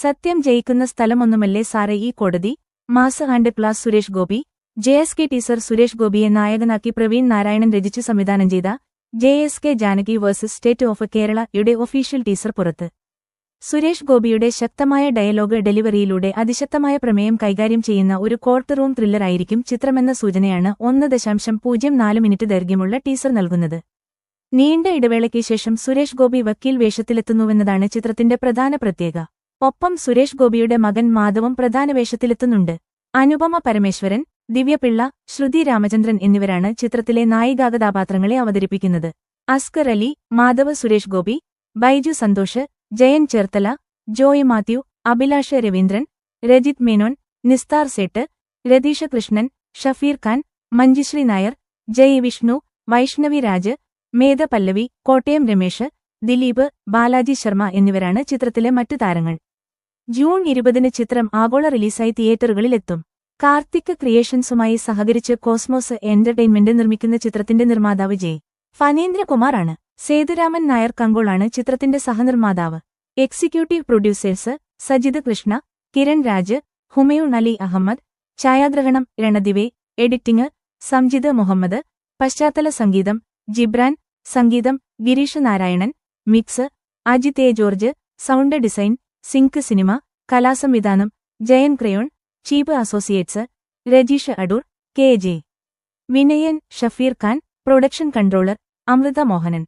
സത്യം ജയിക്കുന്ന സ്ഥലമൊന്നുമല്ലേ സാറേ ഈ കോടതി? Mass and class Suresh Gopi J S K teaser Suresh ഗോപിയെ നായകനാക്കി പ്രവീൺ നാരായണൻ രചിച്ചു സംവിധാനം ചെയ്ത J S K Janaki versus state of Kerala യുടെ ഒഫീഷ്യൽ ടീസർ പുറത്ത്. സുരേഷ് ഗോപിയുടെ ശക്തമായ ഡയലോഗ് ഡെലിവറിയിലൂടെ അതിശക്തമായ പ്രമേയം കൈകാര്യം ചെയ്യുന്ന ഒരു കോർട്ട് റൂം ത്രില്ലറായിരിക്കും ചിത്രമെന്ന സൂചനയാണ് ഒന്ന് ദശാംശം പൂജ്യം നാല് മിനിറ്റ് ദൈർഘ്യമുള്ള ടീസർ നൽകുന്നത്. നീണ്ട ഇടവേളയ്ക്ക് ശേഷം സുരേഷ് ഗോപി വക്കീൽ വേഷത്തിലെത്തുന്നുവെന്നതാണ് ചിത്രത്തിന്റെ പ്രധാന പ്രത്യേക ഒപ്പം സുരേഷ് ഗോപിയുടെ മകൻ മാധവം പ്രധാന വേഷത്തിലെത്തുന്നുണ്ട് അനുപമ പരമേശ്വരൻ ദിവ്യപിള്ള ശ്രുതി രാമചന്ദ്രൻ എന്നിവരാണ് ചിത്രത്തിലെ നായികാകഥാപാത്രങ്ങളെ അവതരിപ്പിക്കുന്നത്. അസ്കർ അലി മാധവ് സുരേഷ് ഗോപി ബൈജു സന്തോഷ് ജയൻ ചേർത്തല ജോയ് മാത്യു അഭിലാഷ രവീന്ദ്രൻ രജിത് മേനോൻ നിസ്താർ സേട്ട് രതീഷ കൃഷ്ണൻ ഷഫീർ ഖാൻ മഞ്ജുശ്രീ നായർ ജയ് വിഷ്ണു വൈഷ്ണവി രാജ് മേധ പല്ലവി കോട്ടയം രമേശ് ദിലീപ് ബാലാജി ശർമ്മ എന്നിവരാണ് ചിത്രത്തിലെ മറ്റു താരങ്ങൾ. ജൂൺ ഇരുപതിന് ചിത്രം ആഗോള റിലീസായി തിയേറ്ററുകളിലെത്തും. കാർത്തിക് ക്രിയേഷൻസുമായി സഹകരിച്ച് കോസ്മോസ് എന്റർടൈൻമെന്റ് നിർമ്മിക്കുന്ന ചിത്രത്തിന്റെ നിർമ്മാതാവ് ജെ. ഫനീന്ദ്രകുമാറാണ്. സേതുരാമൻ നായർ കങ്കോളാണ് ചിത്രത്തിന്റെ സഹനിർമ്മാതാവ്. എക്സിക്യൂട്ടീവ് പ്രൊഡ്യൂസേഴ്സ് സജിത് കൃഷ്ണ കിരൺ രാജ് ഹുമയൂൺ അലി അഹമ്മദ് ഛായാഗ്രഹണം രണദിവെ എഡിറ്റിംഗ് സംജിത് മുഹമ്മദ് പശ്ചാത്തല സംഗീതം ജിബ്രാൻ സംഗീതം Girish Narayanan mix Ajith A George sound design sync cinema കലാസംവിധാനം Jayan crayon chief associates Rajeesh Adoor K J. Vinayan Shafeer Khan production controller Amritha Mohanan.